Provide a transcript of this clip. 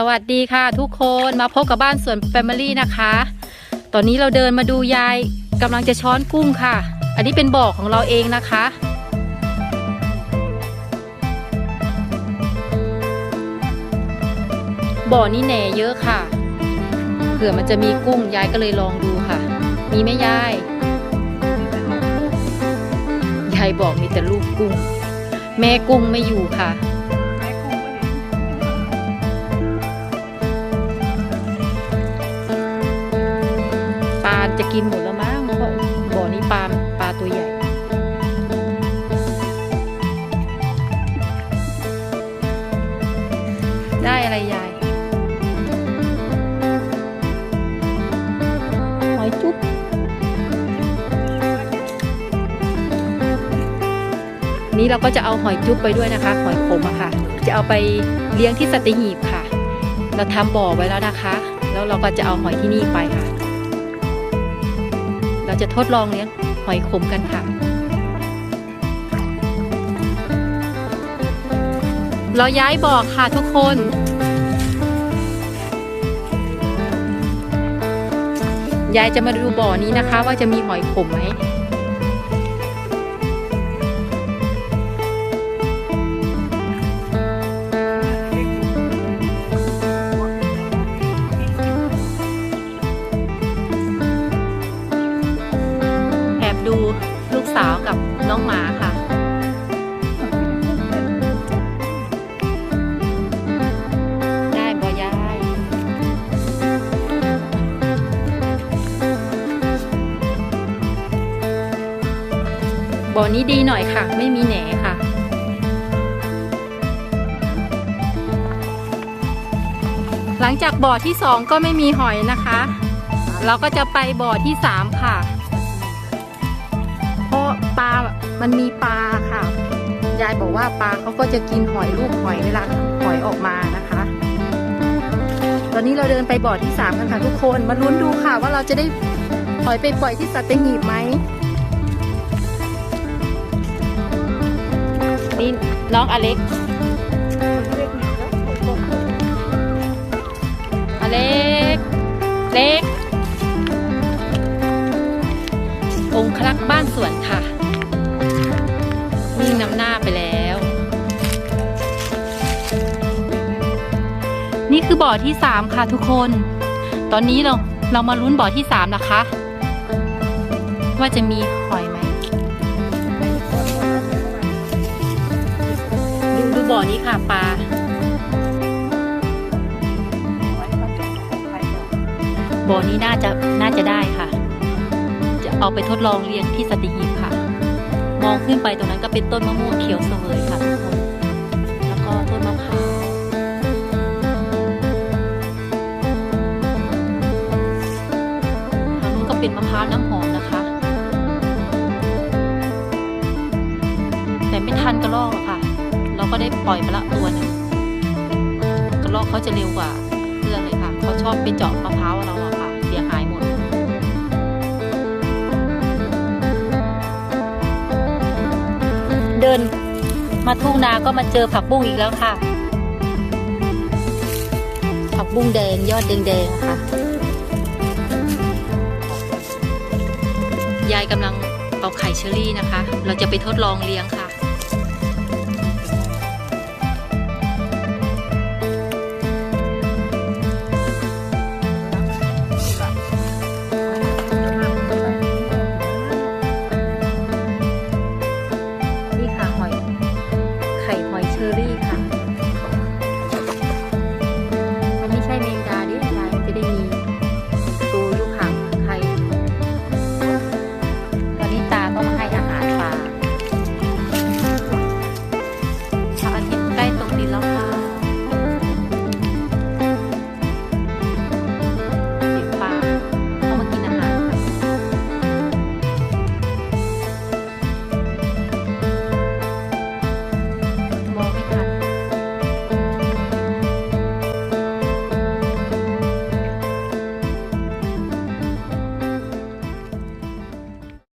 สวัสดีค่ะทุกคนมาพบกับบ้านสวน Family นะคะ ตอนนี้เราเดินมาดูยายกำลังจะช้อนกุ้งค่ะ อันนี้เป็นบ่อของเราเองนะคะ บ่อนี้แหน่เยอะค่ะ เผื่อมันจะมีกุ้งยายก็เลยลองดูค่ะ มีไหมยาย ยายบอกมีแต่ลูกกุ้ง แม่กุ้งไม่อยู่ค่ะ จะกินหมดแล้วมั้งเพราะบ่อนี้ปลาปลาตัวใหญ่ได้อะไรยายหอยจุ๊บนี้เราก็จะเอาหอยจุ๊บไปด้วยนะคะ หอยขมอะค่ะ จะเอาไปเลี้ยงที่สัตหีบค่ะ เราทำบ่อไว้แล้วนะคะ แล้วเราก็จะเอาหอยที่นี่ไปค่ะ จะทดลองเลี้ยงหอยขมกันค่ะ เราย้ายบ่อค่ะทุกคนยายจะมาดูบ่อนี้นะคะ ว่าจะมีหอยขมไหม บ่อนี้ดีหน่อยค่ะ ไม่มีแหนค่ะ หลังจากบ่อที่สองก็ไม่มีหอยนะคะ เราก็จะไปบ่อที่สามค่ะ เพราะปลา มันมีปลาค่ะ ยายบอกว่าปลาเขาก็จะกินหอยลูกหอยเวลาหอยออกมานะคะ ตอนนี้เราเดินไปบ่อที่สามกันค่ะทุกคน มาลุ้นดูค่ะว่าเราจะได้หอยไปปล่อยที่สัตหีบไหม นี่น้องอเล็ก อเล็ก เล็ก องคลักษ์บ้านสวนค่ะวิ่งนำหน้าไปแล้ว นี่คือบ่อที่สามค่ะทุกคน ตอนนี้เราเรามาลุ้นบ่อที่สามนะคะ ว่าจะมีหอย อนี้ค่ะปลาบ่อนี้น่าจะน่าจะได้ค่ะ จะเอาไปทดลองเลี้ยงที่สตหีบค่ะ มองขึ้นไปตรงนั้นก็เป็นต้นมะม่วงเขียวเสวยค่ะทุกคนแล้วก็ต้นมะพร้าวทางนู้นก็เป็นมะพร้าวน้ำหอมนะคะ แต่ไม่ทันกระรอก ก็ได้ปล่อยมาละตัวหนึ่งกระรอกเขาจะเร็วกว่าเพื่อนเลยค่ะเขาชอบไปเจาะมะพร้าวเราอะค่ะเสียหายหมดเดินมาทุ่งนาก็มาเจอผักบุ้งอีกแล้วค่ะ ผักบุ้งแดงยอดแดงๆค่ะ ยายกำลังเอาไข่เชอรี่นะคะ เราจะไปทดลองเลี้ยงค่ะ